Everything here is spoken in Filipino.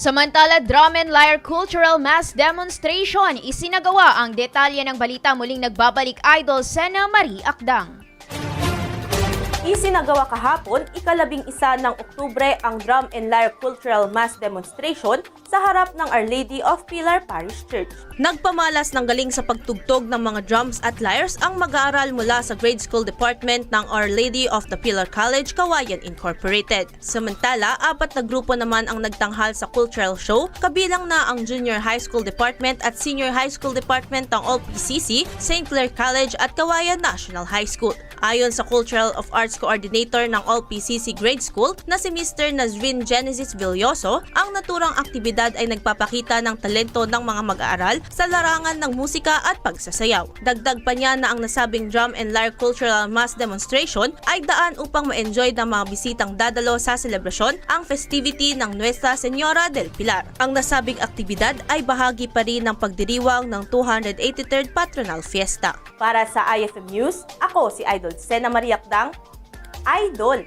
Samantala, Drum and Lyre Cultural Mass Demonstration, isinagawa ang detalye ng balita muling nagbabalik idol Sena Marie Akdang. Isinagawa kahapon, ikalabing isa ng Oktubre ang Drum and Lyre Cultural Mass Demonstration sa harap ng Our Lady of Pilar Parish Church. Nagpamalas ng galing sa pagtugtog ng mga drums at lyres ang mag-aaral mula sa grade school department ng Our Lady of the Pilar College, Kawayan Incorporated. Samantala, apat na grupo naman ang nagtanghal sa cultural show, kabilang na ang Junior High School Department at Senior High School Department ng OPCC, St. Clair College at Kawayan National High School. Ayon sa Cultural of Arts Coordinator ng All-PCC Grade School na si Mr. Nazrin Genesis Villoso, ang naturang aktibidad ay nagpapakita ng talento ng mga mag-aaral sa larangan ng musika at pagsasayaw. Dagdag pa niya na ang nasabing Drum and Lyre Cultural Mass Demonstration ay daan upang ma-enjoy ng mga bisitang dadalo sa selebrasyon ang festivity ng Nuestra Señora del Pilar. Ang nasabing aktibidad ay bahagi pa rin ng pagdiriwang ng 283rd Patronal Fiesta. Para sa IFM News, ako si Idol Sena Maria Akdang, Idol